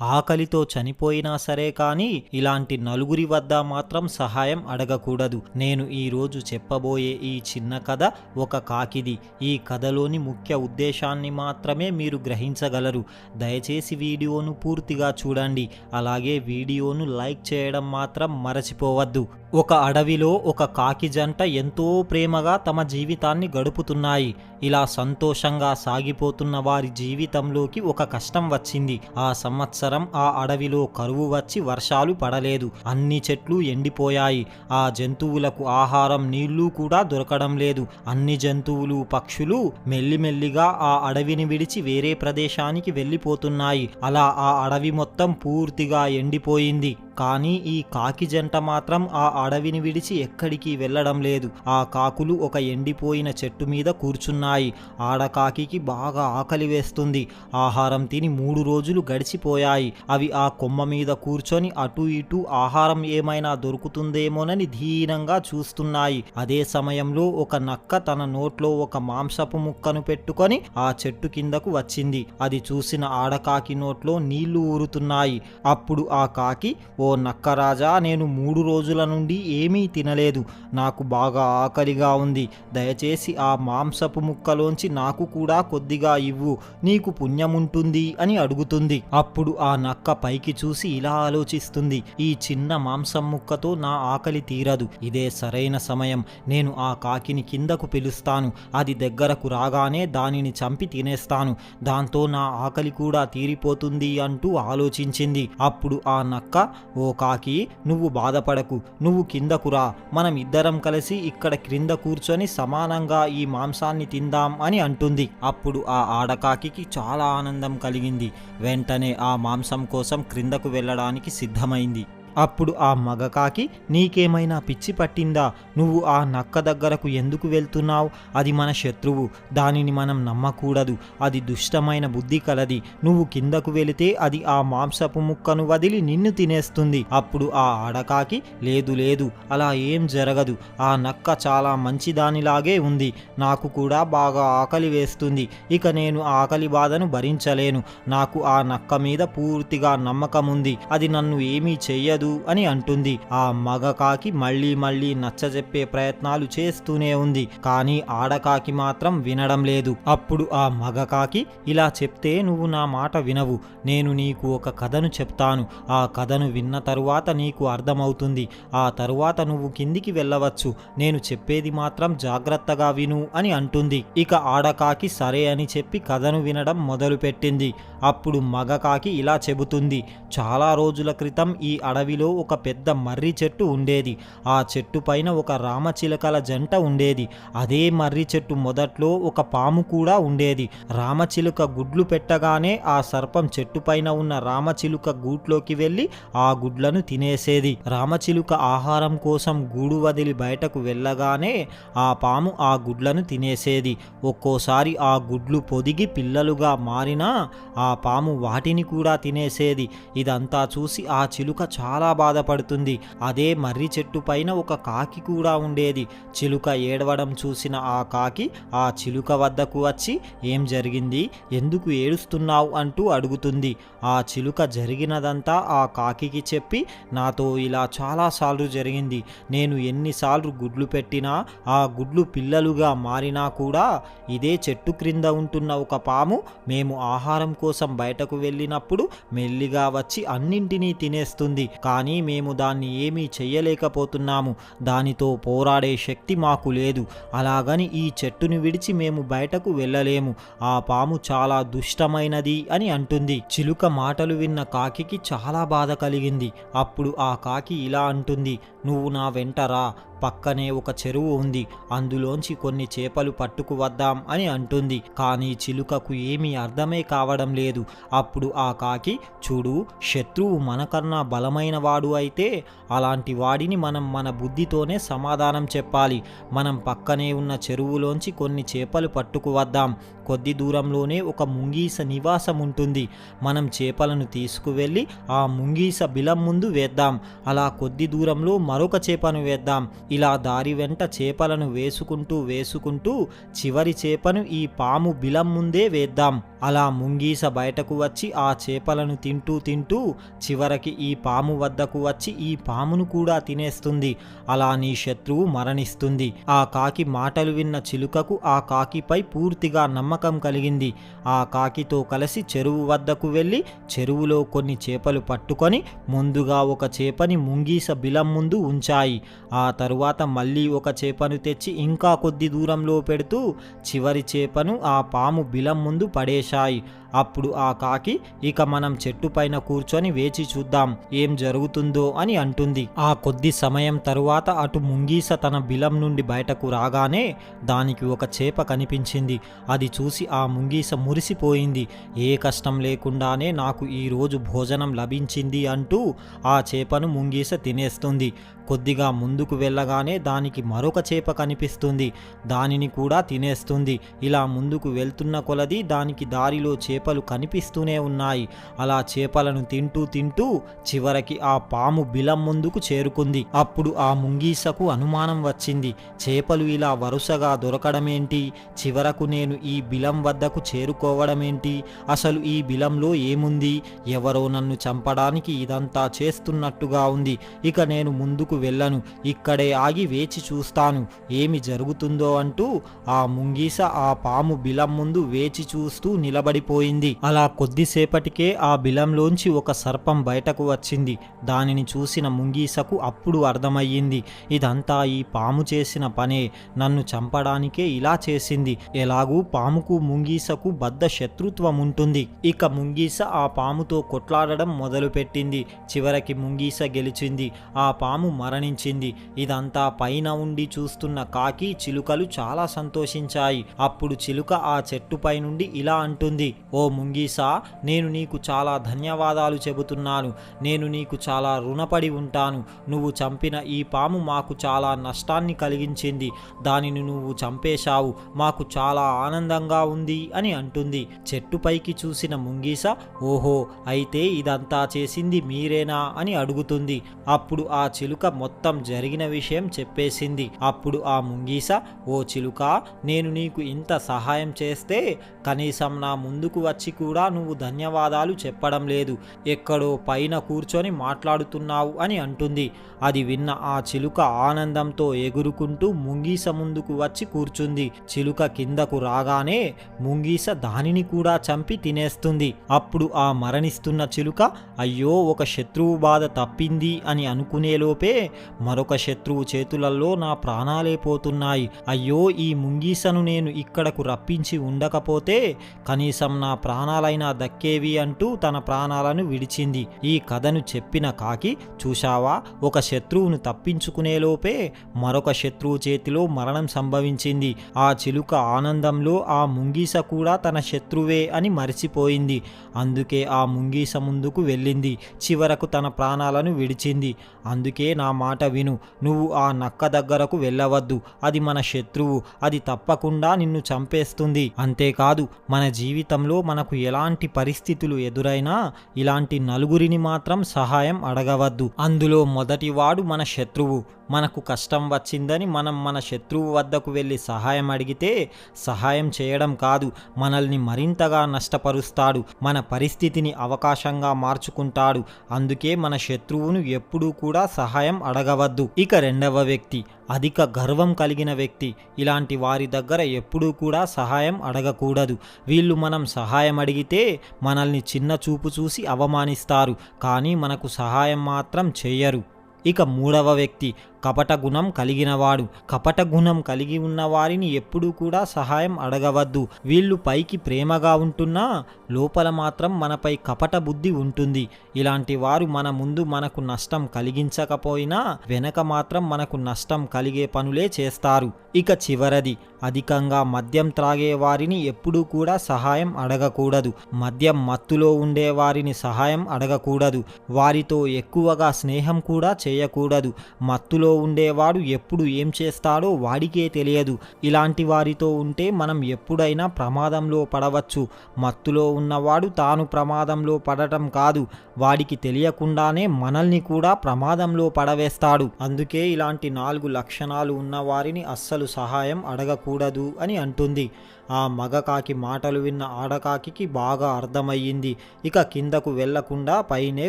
ఆకలితో చనిపోయినా సరే కానీ ఇలాంటి నలుగురి వద్ద మాత్రం సహాయం అడగకూడదు. నేను ఈరోజు చెప్పబోయే ఈ చిన్న కథ ఒక కాకిది. ఈ కథలోని ముఖ్య ఉద్దేశాన్ని మాత్రమే మీరు గ్రహించగలరు. దయచేసి వీడియోను పూర్తిగా చూడండి. అలాగే వీడియోను లైక్ చేయడం మాత్రం మరచిపోవద్దు. ఒక అడవిలో ఒక కాకి జంట ఎంతో ప్రేమగా తమ జీవితాన్ని గడుపుతున్నాయి. ఇలా సంతోషంగా సాగిపోతున్న వారి జీవితంలోకి ఒక కష్టం వచ్చింది. ఆ సంవత్సరం ఆ అడవిలో కరువు వచ్చి వర్షాలు పడలేదు. అన్ని చెట్లు ఎండిపోయాయి. ఆ జంతువులకు ఆహారం నీళ్ళు కూడా దొరకడం లేదు. అన్ని జంతువులు పక్షులు మెల్లిమెల్లిగా ఆ అడవిని విడిచి వేరే ప్రదేశానికి వెళ్ళిపోతున్నాయి. అలా ఆ అడవి మొత్తం పూర్తిగా ఎండిపోయింది. కానీ ఈ కాకి జంట మాత్రం ఆ అడవిని విడిచి ఎక్కడికి వెళ్ళడం లేదు. ఆ కాకులు ఒక ఎండిపోయిన చెట్టు మీద కూర్చున్నాయి. ఆడకాకి బాగా ఆకలి వేస్తుంది. ఆహారం తిని మూడు రోజులు గడిచిపోయాయి. అవి ఆ కొమ్మ మీద కూర్చొని అటు ఇటు ఆహారం ఏమైనా దొరుకుతుందేమోనని ధీనంగా చూస్తున్నాయి. అదే సమయంలో ఒక నక్క తన నోట్లో ఒక మాంసపు ముక్కను పెట్టుకొని ఆ చెట్టు కిందకు వచ్చింది. అది చూసిన ఆడకాకి నోట్లో నీళ్ళు ఊరుతున్నాయి. అప్పుడు ఆ కాకి ఓ ఓ నక్కరాజా నేను మూడు రోజుల నుండి ఏమీ తినలేదు. నాకు బాగా ఆకలిగా ఉంది. దయచేసి ఆ మాంసపు ముక్కలోంచి నాకు కూడా కొద్దిగా ఇవ్వు. నీకు పుణ్యముంటుంది అని అడుగుతుంది. అప్పుడు ఆ నక్క పైకి చూసి ఇలా ఆలోచిస్తుంది. ఈ చిన్న మాంసం ముక్కతో నా ఆకలి తీరదు. ఇదే సరైన సమయం. నేను ఆ కాకిని కిందకు పిలుస్తాను. అది దగ్గరకు రాగానే దానిని చంపి తినేస్తాను. దాంతో నా ఆకలి కూడా తీరిపోతుంది అంటూ ఆలోచించింది. అప్పుడు ఆ నక్క ఓ కాకి నువ్వు బాధపడకు నువ్వు కిందకురా మనం ఇద్దరం కలిసి ఇక్కడ క్రింద కూర్చొని సమానంగా ఈ మాంసాన్ని తిందాం అని అంటుంది. అప్పుడు ఆ ఆడకాకి చాలా ఆనందం కలిగింది. వెంటనే ఆ మాంసం కోసం క్రిందకు వెళ్ళడానికి సిద్ధమైంది. అప్పుడు ఆ మగకాకి నీకేమైనా పిచ్చి పట్టిందా? నువ్వు ఆ నక్క దగ్గరకు ఎందుకు వెళ్తున్నావు? అది మన శత్రువు దానిని మనం నమ్మకూడదు. అది దుష్టమైన బుద్ధి కలది. నువ్వు కిందకు వెళితే అది ఆ మాంసపు ముక్కను వదిలి నిన్ను తినేస్తుంది. అప్పుడు ఆ ఆడకాకి లేదు లేదు అలా ఏం జరగదు. ఆ నక్క చాలా మంచిదానిలాగే ఉంది. నాకు కూడా బాగా ఆకలి వేస్తుంది. ఇక నేను ఆ ఆకలి బాధను భరించలేను. నాకు ఆ నక్క మీద పూర్తిగా నమ్మకం ఉంది అది నన్ను ఏమీ చెయ్యదు. అని అంటుంది. ఆ మగ కాకి మళ్ళీ మళ్ళీ నచ్చజెప్పే ప్రయత్నాలు చేస్తూనే ఉంది. కానీ ఆడకాకి మాత్రం వినడం లేదు. అప్పుడు ఆ మగ కాకి ఇలా చెప్తే నువ్వు నా మాట వినవు. నేను నీకు ఒక కథను చెప్తాను. ఆ కథను విన్న తరువాత నీకు అర్థమవుతుంది. ఆ తరువాత నువ్వు కిందికి వెళ్ళవచ్చు. నేను చెప్పేది మాత్రం జాగ్రత్తగా విను అని అంటుంది. ఇక ఆడకాకి సరే అని చెప్పి కథను వినడం మొదలుపెట్టింది. అప్పుడు మగకాకి ఇలా చెబుతుంది చాలా రోజుల క్రితం ఈ అడవిలో ఒక పెద్ద మర్రి చెట్టు ఉండేది. ఆ చెట్టు పైన ఒక రామచిలకల జంట ఉండేది. అదే మర్రి చెట్టు మొదట్లో ఒక పాము కూడా ఉండేది. రామచిలుక గుడ్లు పెట్టగానే ఆ సర్పం చెట్టు పైన ఉన్న రామచిలుక గూట్లోకి వెళ్ళి ఆ గుడ్లను తినేసేది. రామచిలుక ఆహారం కోసం గూడు వదిలి బయటకు వెళ్ళగానే ఆ పాము ఆ గుడ్లను తినేసేది. ఒక్కోసారి ఆ గుడ్లు పొదిగి పిల్లలుగా మారినా ఆ ఆ పాము వాటిని కూడా తినేసేది. ఇదంతా చూసి ఆ చిలుక చాలా బాధపడుతుంది. అదే మర్రి చెట్టు పైన ఒక కాకి కూడా ఉండేది. చిలుక ఏడవడం చూసిన ఆ కాకి ఆ చిలుక వద్దకు వచ్చి ఏం జరిగింది? ఎందుకు ఏడుస్తున్నావు? అంటూ అడుగుతుంది. ఆ చిలుక జరిగినదంతా ఆ కాకికి చెప్పి నాతో ఇలా చాలాసార్లు జరిగింది. నేను ఎన్నిసార్లు గుడ్లు పెట్టినా ఆ గుడ్లు పిల్లలుగా మారినా కూడా ఇదే చెట్టు క్రింద ఉంటున్న ఒక పాము మేము ఆహారం కోసం బయటకు వెళ్ళినప్పుడు మెల్లిగా వచ్చి అన్నింటినీ తినేస్తుంది. కానీ మేము దాన్ని ఏమీ చెయ్యలేకపోతున్నాము. దానితో పోరాడే శక్తి మాకు లేదు. అలాగని ఈ చెట్టుని విడిచి మేము బయటకు వెళ్ళలేము. ఆ పాము చాలా దుష్టమైనది అని అంటుంది. చిలుక మాటలు విన్న కాకికి చాలా బాధ కలిగింది. అప్పుడు ఆ కాకి ఇలా అంటుంది. నువ్వు నా వెంట రా. పక్కనే ఒక చెరువు ఉంది. అందులోంచి కొన్ని చేపలు పట్టుకు వద్దాం అని అంటుంది. కానీ చిలుకకు ఏమీ అర్థమే కావడం లేదు. అప్పుడు ఆ కాకి చూడు శత్రువు మనకన్నా బలమైన వాడు అయితే అలాంటి వాడిని మనం మన బుద్ధితోనే సమాధానం చెప్పాలి. మనం పక్కనే ఉన్న చెరువులోంచి కొన్ని చేపలు పట్టుకు వద్దాం కొద్ది దూరంలోనే ఒక ముంగీస నివాసం ఉంటుంది. మనం చేపలను తీసుకువెళ్ళి ఆ ముంగీస బిలం ముందు వేద్దాం. అలా కొద్ది దూరంలో మరొక చేపను వేద్దాం. ఇలా దారి వెంట చేపలను వేసుకుంటూ వేసుకుంటూ చివరి చేపను ఈ పాము బిలం ముందే వేద్దాం. అలా ముంగీస బయటకు వచ్చి ఆ చేపలను తింటూ తింటూ చివరికి ఈ పాము వద్దకు వచ్చి ఈ పామును కూడా తినేస్తుంది. అలా నీ శత్రువు మరణిస్తుంది. ఆ కాకి మాటలు విన్న చిలుకకు ఆ కాకిపై పూర్తిగా నమ్మకం కలిగింది. ఆ కాకితో కలిసి చెరువు వద్దకు వెళ్ళి చెరువులో కొన్ని చేపలు పట్టుకొని ముందుగా ఒక చేపని ముంగీస బిలం ముందు ఉంచాయి. ఆ తరువాత తరువాత మళ్ళీ ఒక చేపను తెచ్చి ఇంకా కొద్ది దూరంలో పెడుతూ చివరి చేపను ఆ పాము బిలం ముందు పడేశాయి. అప్పుడు ఆ కాకి ఇక మనం చెట్టు పైన కూర్చొని వేచి చూద్దాం ఏం జరుగుతుందో అని అంటుంది. ఆ కొద్ది సమయం తరువాత అటు ముంగీస తన బిలం నుండి బయటకు రాగానే దానికి ఒక చేప కనిపించింది. అది చూసి ఆ ముంగీస మురిసిపోయింది. ఏ కష్టం లేకుండానే నాకు ఈరోజు భోజనం లభించింది అంటూ ఆ చేపను ముంగీస తినేస్తుంది. కొద్దిగా ముందుకు వెళ్ళగానే దానికి మరొక చేప కనిపిస్తుంది. దానిని కూడా తినేస్తుంది. ఇలా ముందుకు వెళ్తున్న కొలది దానికి దారిలో చేపలు కనిపిస్తూనే ఉన్నాయి. అలా చేపలను తింటూ తింటూ చివరికి ఆ పాము బిలం ముందుకు చేరుకుంది. అప్పుడు ఆ ముంగీసకు అనుమానం వచ్చింది. చేపలు ఇలా వరుసగా దొరకడమేంటి? చివరకు నేను ఈ బిలం వద్దకు చేరుకోవడమేంటి? అసలు ఈ బిలంలో ఏముంది? ఎవరో నన్ను చంపడానికి ఇదంతా చేస్తున్నట్టుగా ఉంది. ఇక నేను ముందుకు వెళ్ళను. ఇక్కడే ఆగి వేచి చూస్తాను. ఏమి జరుగుతుందో అంటూ ఆ ముంగీస ఆ పాము బిలం ముందు వేచి చూస్తూ నిలబడిపోయింది. అలా కొద్దిసేపటికే ఆ బిలంలోంచి ఒక సర్పం బయటకు వచ్చింది. దానిని చూసిన ముంగీసకు అప్పుడు అర్థమయ్యింది. ఇదంతా ఈ పాము చేసిన పనే. నన్ను చంపడానికే ఇలా చేసింది. ఎలాగూ పాముకు ముంగీసకు బద్ద శత్రుత్వం ఉంటుంది ఇక ముంగీస ఆ పాముతో కొట్లాడడం మొదలుపెట్టింది. చివరికి ముంగీస గెలిచింది. ఆ పాము మరణించింది. ఇదంతా పైన ఉండి చూస్తున్న కాకి చిలుకలు చాలా సంతోషించాయి. అప్పుడు చిలుక ఆ చెట్టుపై నుండి ఇలా అంటుంది. ఓ ఓ ముంగీసా నేను నీకు చాలా ధన్యవాదాలు చెబుతున్నాను. నేను నీకు చాలా రుణపడి ఉంటాను. నువ్వు చంపిన ఈ పాము మాకు చాలా నష్టాన్ని కలిగించింది. దానిని నువ్వు చంపేశావు. మాకు చాలా ఆనందంగా ఉంది అని అంటుంది. చెట్టుపైకి చూసిన ముంగీస ఓహో అయితే ఇదంతా చేసింది మీరేనా అని అడుగుతుంది. అప్పుడు ఆ చిలుక మొత్తం జరిగిన విషయం చెప్పేసింది. అప్పుడు ఆ ముంగీస ఓ చిలుక నేను నీకు ఇంత సహాయం చేస్తే కనీసం నా ముందుకు వచ్చి కూడా నువ్వు ధన్యవాదాలు చెప్పడం లేదు. ఎక్కడో పైన కూర్చొని మాట్లాడుతున్నావు అని అంటుంది. అది విన్న ఆ చిలుక ఆనందంతో ఎగురుకుంటూ ముంగీస ముందుకు వచ్చి కూర్చుంది. చిలుక కిందకు రాగానే ముంగీస దానిని కూడా చంపి తినేస్తుంది. అప్పుడు ఆ మరణిస్తున్న చిలుక అయ్యో ఒక శత్రువు బాధ తప్పింది అని అనుకునేలోపే మరొక శత్రువు చేతులలో నా ప్రాణాలే పోతున్నాయి. అయ్యో ఈ ముంగీసను నేను ఇక్కడకు రప్పించి ఉండకపోతే కనీసం నా ప్రాణాలైనా దక్కేవి అంటూ తన ప్రాణాలను విడిచింది. ఈ కథను చెప్పిన కాకి చూశావా? ఒక శత్రువును తప్పించుకునేలోపే మరొక శత్రువు చేతిలో మరణం సంభవించింది. ఆ చిలుక ఆనందంలో ఆ ముంగీస కూడా తన శత్రువే అని మరిచిపోయింది. అందుకే ఆ ముంగీస ముందుకు వెళ్ళింది. చివరకు తన ప్రాణాలను విడిచింది. అందుకే నా మాట విను. నువ్వు ఆ నక్క దగ్గరకు వెళ్ళవద్దు. అది మన శత్రువు. అది తప్పకుండా నిన్ను చంపేస్తుంది. అంతేకాదు మన జీవితంలో మనకు ఎలాంటి పరిస్థితులు ఎదురైనా ఇలాంటి నలుగురిని మాత్రం సహాయం అడగవద్దు. అందులో మొదటివాడు మన శత్రువు. మనకు కష్టం వచ్చిందని మనం మన శత్రువు వద్దకు వెళ్ళి సహాయం అడిగితే సహాయం చేయడం కాదు. మనల్ని మరింతగా నష్టపరుస్తాడు. మన పరిస్థితిని అవకాశంగా మార్చుకుంటాడు. అందుకే మన శత్రువును ఎప్పుడూ కూడా సహాయం అడగవద్దు. ఇక రెండవ వ్యక్తి. అధిక గర్వం కలిగిన వ్యక్తి. ఇలాంటి వారి దగ్గర ఎప్పుడూ కూడా సహాయం అడగకూడదు. వీళ్ళు మనం సహాయం అడిగితే మనల్ని చిన్న చూపు చూసి అవమానిస్తారు. కానీ మనకు సహాయం మాత్రం చేయరు ఇక మూడవ వ్యక్తి కపట గుణం కలిగినవాడు. కపట గుణం కలిగి ఉన్న వారిని ఎప్పుడూ కూడా సహాయం అడగవద్దు. వీళ్ళు పైకి ప్రేమగా ఉంటున్నా లోపల మాత్రం మనపై కపట బుద్ధి ఉంటుంది. ఇలాంటి వారు మన ముందు మనకు నష్టం కలిగించకపోయినా వెనక మాత్రం మనకు నష్టం కలిగే పనులే చేస్తారు. ఇక చివరది. అధికంగా మద్యం త్రాగే వారిని ఎప్పుడూ కూడా సహాయం అడగకూడదు. మద్యం మత్తులో ఉండే వారిని సహాయం అడగకూడదు. వారితో ఎక్కువగా స్నేహం కూడా చేయకూడదు. మత్తులో ఉండేవాడు ఎప్పుడు ఏం చేస్తాడో వాడికే తెలియదు. ఇలాంటి వారితో ఉంటే మనం ఎప్పుడైనా ప్రమాదంలో పడవచ్చు. మత్తులో ఉన్నవాడు తాను ప్రమాదంలో పడటం కాదు. వాడికి తెలియకుండానే మనల్ని కూడా ప్రమాదంలో పడవేస్తాడు. అందుకే ఇలాంటి నాలుగు లక్షణాలు ఉన్న వారిని అస్సలు సహాయం అడగకూడదు అని అంటుంది. ఆ మగకాకి మాటలు విన్న ఆడకాకి బాగా అర్థమయ్యింది. ఇక కిందకు వెళ్ళకుండా పైనే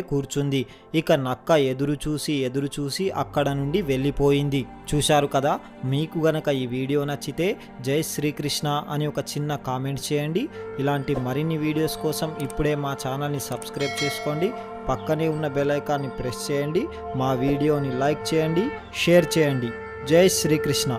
కూర్చుంది. ఇక నక్క ఎదురు చూసి ఎదురు చూసి అక్కడ నుండి వెళ్ళిపోయింది. చూశారు కదా? మీకు గనక ఈ వీడియో నచ్చితే జై శ్రీకృష్ణ అని ఒక చిన్న కామెంట్ చేయండి. ఇలాంటి మరిన్ని వీడియోస్ కోసం ఇప్పుడే మా ఛానల్ని సబ్స్క్రైబ్ చేసుకోండి. పక్కనే ఉన్న బెలైకాన్ని ప్రెస్ చేయండి. మా వీడియోని లైక్ చేయండి షేర్ చేయండి. జై శ్రీకృష్ణ.